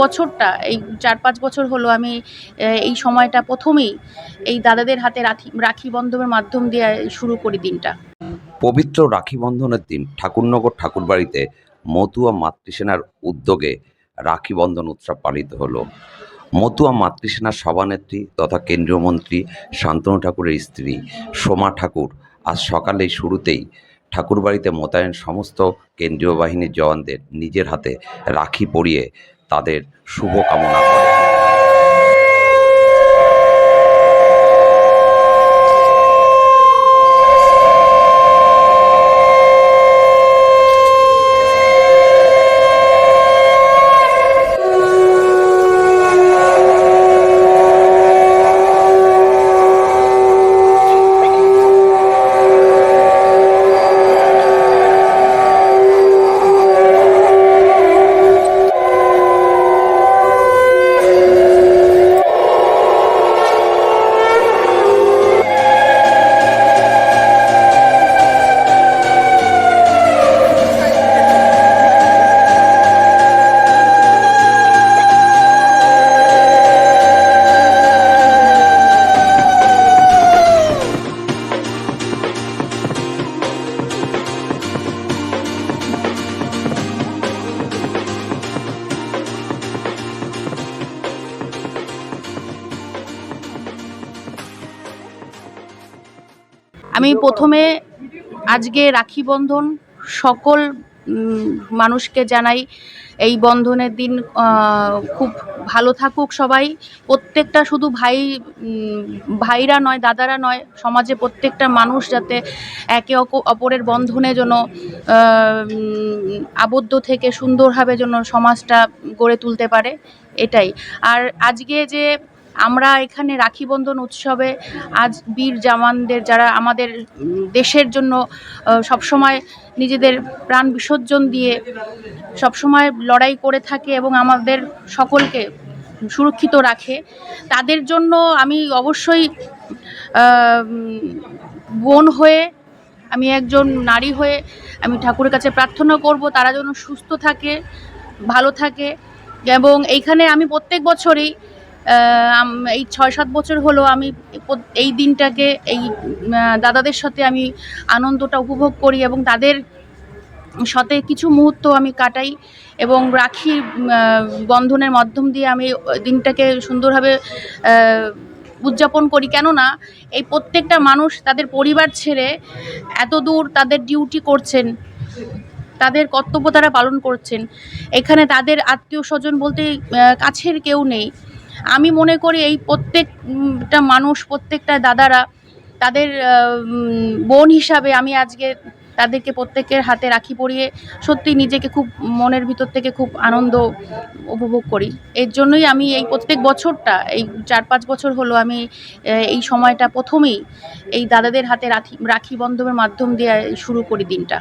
বছরটা, এই চার পাঁচ বছর হলো আমি এই সময়টা প্রথমেই এই দাদাদের হাতে রাখি রাখি বন্ধনের মাধ্যম দিয়ে শুরু করি দিনটা। পবিত্র রাখি বন্ধনের দিন ঠাকুরনগর ঠাকুরবাড়িতে মতুয়া মাতৃসেনার উদ্যোগে রাখি বন্ধন উৎসব পালিত হলো। মতুয়া মাতৃসেনার সভানেত্রী তথা কেন্দ্রীয় মন্ত্রী শান্তনু ঠাকুরের স্ত্রী সোমা ঠাকুর আজ সকালেই শুরুতেই ঠাকুরবাড়িতে মোতায়েন সমস্ত কেন্দ্রীয় বাহিনীর জওয়ানদের নিজের হাতে রাখি পরিয়ে তাদের শুভকামনা করে। আমি প্রথমে আজকে রাখি বন্ধন সকল মানুষকে জানাই এই বন্ধনের দিন খুব ভালো থাকুক সবাই। প্রত্যেকটা শুধু ভাই ভাইরা নয়, দাদারা নয়, সমাজে প্রত্যেকটা মানুষ যাতে একে অপরের বন্ধনে যেন আবদ্ধ থেকে সুন্দরভাবে যেন সমাজটা গড়ে তুলতে পারে, এটাই। আর আজকে যে আমরা এখানে রাখি বন্ধন উৎসবে আজ বীর জামানদের যারা আমাদের দেশের জন্য সবসময় নিজেদের প্রাণ বিসর্জন দিয়ে সবসময় লড়াই করে থাকে এবং আমাদের সকলকে সুরক্ষিত রাখে, তাদের জন্য আমি অবশ্যই বোন হয়ে, আমি একজন নারী হয়ে আমি ঠাকুরের কাছে প্রার্থনা করব তারা যেন সুস্থ থাকে, ভালো থাকে এবং এইখানে আমি প্রত্যেক বছরই এই ছয় সাত বছর হলো আমি এই দিনটাকে, এই দাদাদের সাথে আমি আনন্দটা উপভোগ করি এবং তাদের সাথে কিছু মুহূর্ত আমি কাটাই এবং রাখি বন্ধনের মাধ্যম দিয়ে আমি দিনটাকে সুন্দরভাবে উদযাপন করি। কেননা এই প্রত্যেকটা মানুষ তাদের পরিবার ছেড়ে এত দূর তাদের ডিউটি করছেন, তাদের কর্তব্য তারা পালন করছেন। এখানে তাদের আত্মীয় স্বজন বলতে কাছের কেউ নেই। আমি মনে করি এই প্রত্যেকটা মানুষ, প্রত্যেকটা দাদারা তাদের বোন হিসাবে আমি আজকে তাদেরকে প্রত্যেকের হাতে রাখি পরিয়ে সত্যি নিজেকে খুব মনের ভিতর থেকে খুব আনন্দ উপভোগ করি। এর জন্যই আমি এই প্রত্যেক বছরটা, এই চার পাঁচ বছর হলো আমি এই সময়টা প্রথমেই এই দাদাদের হাতে রাখি রাখি বন্ধনের মাধ্যম দিয়ে শুরু করি দিনটা।